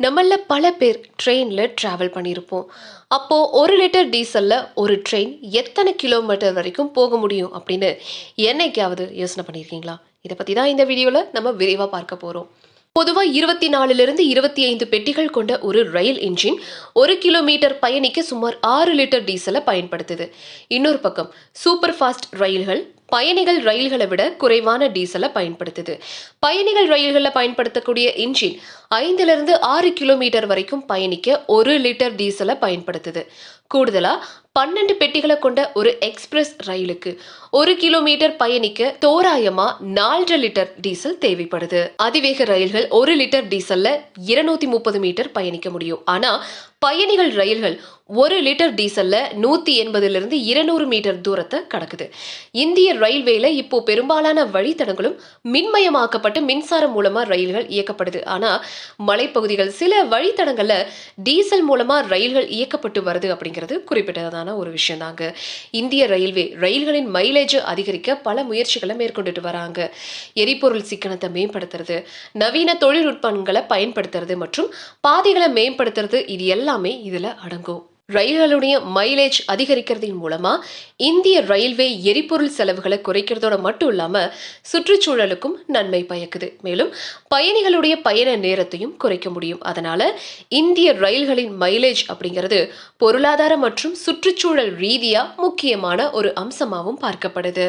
நம்மள பல பேர் ட்ரெயினில் ட்ராவல் பண்ணியிருப்போம் அப்போது ஒரு லிட்டர் டீசலில் ஒரு ட்ரெயின் எத்தனை கிலோமீட்டர் வரைக்கும் போக முடியும் அப்படின்னு என்னைக்காவது யோசனை பண்ணியிருக்கீங்களா இதை பற்றி தான் இந்த வீடியோவில் நம்ம விரைவாக பார்க்க போகிறோம் பொதுவாக இருபத்தி நாலுலேருந்து இருபத்தி ஐந்து பெட்டிகள் கொண்ட ஒரு ரயில் இன்ஜின் ஒரு கிலோமீட்டர் பயணிக்க சுமார் ஆறு லிட்டர் டீசலை பயன்படுத்துது. இன்னொரு பக்கம் சூப்பர் ஃபாஸ்ட் ரயில்கள் பயணிகள் ரயில்களை விட குறைவான டீசலை பயன்படுத்துது. பயணிகள் ரயில்களில் பயன்படுத்தக்கூடிய இன்ஜின் ஐந்திலிருந்து ஆறு கிலோமீட்டர் வரைக்கும் பயணிக்க ஒரு லிட்டர் டீசலை பயன்படுத்துது. கூடுதலா பன்னெண்டு பெட்டிகளை கொண்ட ஒரு எக்ஸ்பிரஸ் ரயிலுக்கு ஒரு கிலோமீட்டர் பயணிக்க தோராயமா நாலரை லிட்டர் டீசல் தேவைப்படுது. அதிவேக ரயில்கள் ஒரு லிட்டர் டீசல்ல இருநூத்தி முப்பது மீட்டர் பயணிக்க முடியும். ஆனா பயணிகள் ரயில்கள் ஒரு லிட்டர் டீசல்ல நூத்தி எண்பதுல இருநூறு மீட்டர் தூரத்தை கடக்குது. இந்திய ரயில்வேல இப்போ பெரும்பாலான வழித்தடங்களும் மின்மயமாக்கப்பட்டு மின்சாரம் மூலமா ரயில்கள் இயக்கப்படுது. ஆனா மலைப்பகுதிகள் சில வழித்தடங்கள்ல டீசல் மூலமா ரயில்கள் இயக்கப்பட்டு வருது அப்படிங்கிறது குறிப்பிட்டதான ஒரு விஷயம் தாங்க இந்திய ரயில்வே ரயில்களின் மைலேஜ் அதிகரிக்க பல முயற்சிகளை மேற்கொண்டுட்டு வராங்க. எரிபொருள் சிக்கனத்தை மேம்படுத்துறது நவீன தொழில்நுட்பங்களை பயன்படுத்துறது மற்றும் பாதைகளை மேம்படுத்துறது இது எல்லாமே இதுல அடங்கும். ரயில்களுடைய மைலேஜ் அதிகரிக்கிறதின் மூலமா இந்திய ரயில்வே எரிபொருள் செலவுகளை குறைக்கிறதோட மட்டும் இல்லாம சுற்றுச்சூழலுக்கும் நன்மை பயக்குது. மேலும் பயணிகளுடைய பயண நேரத்தையும் குறைக்க முடியும். அதனால இந்திய ரயில்களின் மைலேஜ் அப்படிங்கிறது பொருளாதார மற்றும் சுற்றுச்சூழல் ரீதியா முக்கியமான ஒரு அம்சமாகவும் பார்க்கப்படுது.